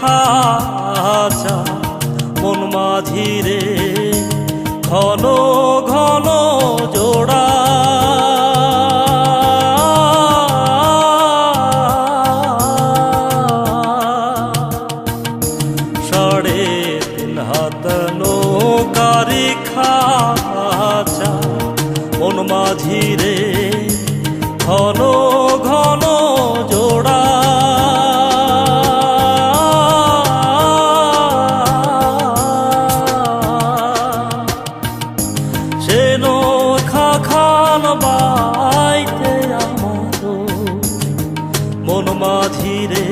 খাচা মন মাঝিরে ঘন ঘন জোড়া মাঝিরে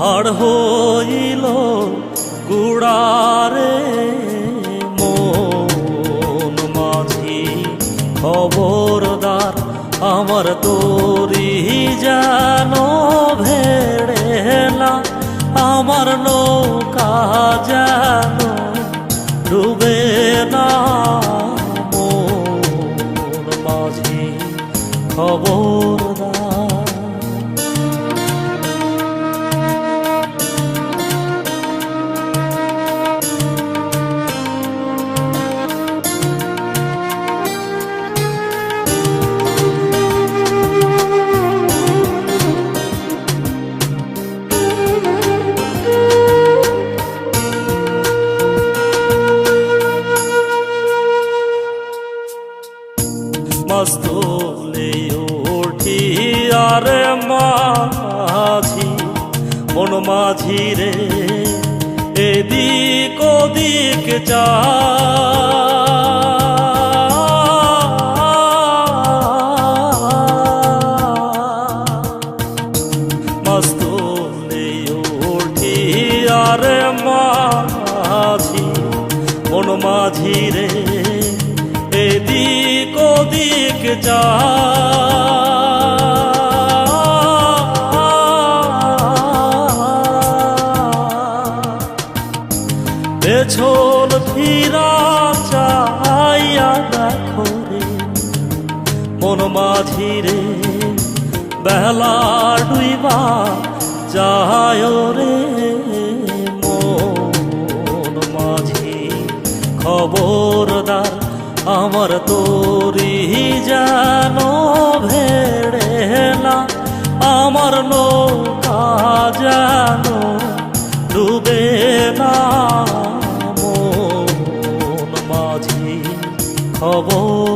হাড় হইল গুড়ারে মন মাঝি খবরদার আমার তোরি যেন ভেড়ে না আমার নৌকা যেন ডুবে না মন মাঝি খবরদার মস্তুলে উঠি আরে মাঝি মন মাঝি রে এদিক ওদিক চা মাঝি রে এদিক ওদিক যা পেছন ফিরা চাইয়া দেখো রে মন মাঝি রে বেলা ডুইবা যায় রে মন মাঝি খবরদার আমার তোরি ভেড়ে না আমার নৌকা জানো ডুবে না। মাঝি খবর